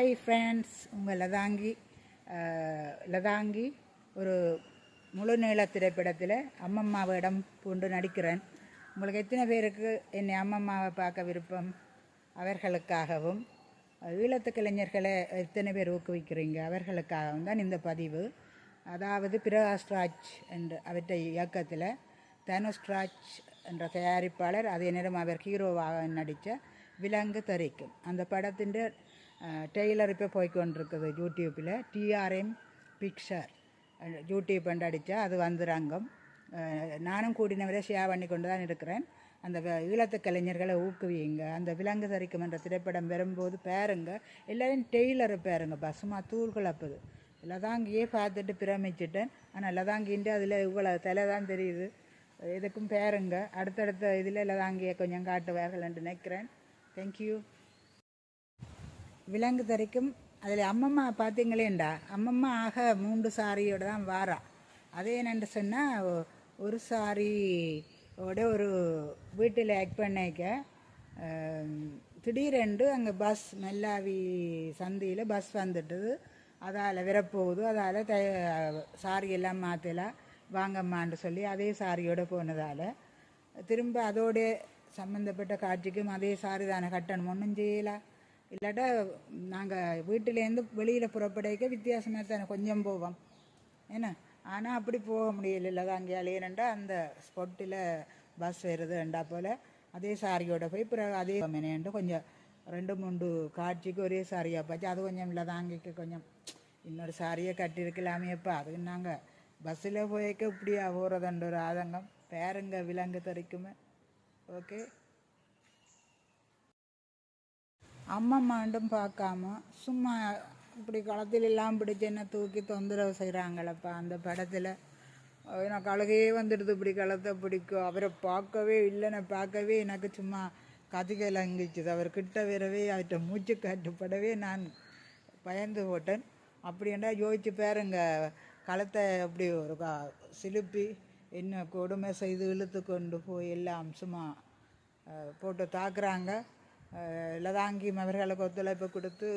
Hi friends உங்கள் லதாங்கி லதாங்கி ஒரு முழு நீள திரைப்படத்தில் அம்மம்மா வேடம் பூண்டு நடிக்கிறேன். உங்களுக்கு எத்தனை பேருக்கு என்னை அம்மம்மாவை பார்க்க விருப்பம்? அவர்களுக்காகவும் ஈழத்து கலைஞர்களை எத்தனை பேர் ஊக்குவிக்கிறீங்க? அவர்களுக்காகவும் தான் இந்த பதிவு. அதாவது பிரகாஷ்ராஜ் என்ற அவற்றை இயக்கத்தில் தனுஷ்ராஜ் என்ற தயாரிப்பாளர் அதே நேரம் அவர் ஹீரோவாக நடித்த விலங்கு தரிக்கும். அந்த படத்தின் டெய்லர் இப்போ போய்க்கொண்டிருக்குது யூடியூப்பில். டிஆர்எம் பிக்சர் யூடியூப் என்று அடித்தா அது வந்துடுறாங்கம் நானும் கூடினவரை ஷேர் பண்ணி கொண்டு தான் இருக்கிறேன். அந்த வ- ஈழத்து கலைஞர்களை ஊக்குவியுங்க. அந்த விலங்கு தரிக்கும் என்ற திரைப்படம் வரும்போது பேருங்க. எல்லோரும் டெய்லரை பேருங்க. பசுமா தூள் கலப்புது. லதாங்கியே பார்த்துட்டு பிரமிச்சிட்டேன். ஆனால் லதாங்கின்ட்டு அதில் இவ்வளோ தலை தான் தெரியுது. இதுக்கும் பேருங்க. அடுத்தடுத்த இதில் லதாங்கியை கொஞ்சம் காட்டுவார்கள் என்று நினைக்கிறேன் தேங்க்யூ விலங்கு தரைக்கும் அதில் அம்மம்மா பார்த்தீங்களேண்டா அம்மம்மா ஆக மூன்று சாரியோட தான் வாரா. அதே என்னென்று சொன்னால் ஒரு சாரியோட ஒரு வீட்டில் ஆக்ட் பண்ணிக்க திடீரென்று அங்கே பஸ் மெல்லாவி சந்தியில் பஸ் வந்துட்டுது அதால் விரப்போகுது அதால் த சாரி எல்லாம் மாற்றலாம் வாங்கம்மான்னு சொல்லி அதே சாரியோடு போனதால் திரும்ப அதோட சம்மந்தப்பட்ட காட்சிக்கும் அதே சாரி தானே கட்டணும் ஒன்றும் செய்யலாம் இல்லாட்டா நாங்கள் வீட்டிலேருந்து வெளியில் புறப்படைக்க வித்தியாசமாக தானே கொஞ்சம் போவோம். என்ன ஆனால் அப்படி போக முடியல தான் அங்கே அலையிறண்டா அந்த ஸ்பாட்டில் பஸ் வருது ரெண்டா போல். அதே சாரியோட போய் பிறகு அதே மெனேண்டு கொஞ்சம் ரெண்டு மூன்று காட்சிக்கு ஒரே சாரியாக பார்த்து அது கொஞ்சம் இல்லை. அங்கே கொஞ்சம் இன்னொரு சாரியை கட்டியிருக்கலாமேப்பா அதுக்கு நாங்கள் பஸ்ஸில் போய்க்க இப்படியா போகிறதுன்ற ஒரு ஆதங்கம். பேருங்க விலங்கு தெரிக்குமே. ஓகே அம்மம்மாண்டும் பார்க்காம சும்மா இப்படி களத்தில் எல்லாம் பிடிச்சி என்ன தூக்கி தொந்தரவு செய்கிறாங்களப்பா அந்த படத்தில். எனக்கு கழுகையே வந்துடுது இப்படி களத்தை பிடிக்கும். அவரை பார்க்கவே இல்லைன்னு பார்க்கவே எனக்கு சும்மா கதிகையில் அங்கிச்சுது அவர் கிட்ட வரவே அவர்கிட்ட மூச்சு கட்டுப்படவே நான் பயந்து போட்டேன். அப்படின்னா யோசிச்சு பாருங்க களத்தை அப்படி ஒரு கா- சிலுப்பி என்ன கொடுமை செய்து இழுத்து கொண்டு போய் எல்லாம் சும்மா போட்டு தாக்குறாங்க. அஹ், லதாங்கி அவர்களுக்கு ஒத்துழைப்பு கொடுத்து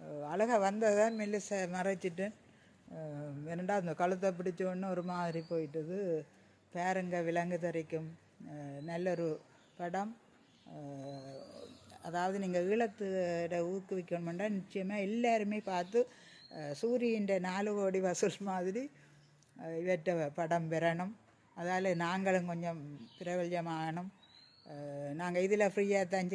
அஹ், வந்ததான் மெல்லிசை மறைச்சிட்டேன் அஹ், அந்த கழுத்தை பிடிச்ச ஒரு மாதிரி போயிட்டது. பேருங்க விலங்கு தரிக்கும் நல்லொரு படம். அதாவது நீங்கள் ஈழத்துட ஊக்குவிக்கணுமெண்டா நிச்சயமாக எல்லாருமே பார்த்து சூரியன்ற நாலு கோடி வசூல் மாதிரி இவற்ற படம் பெறணும். அதால் நாங்களும் கொஞ்சம் பிரபல்யமாகணும். நாங்கள் இதில் ஃப்ரீயாக தான்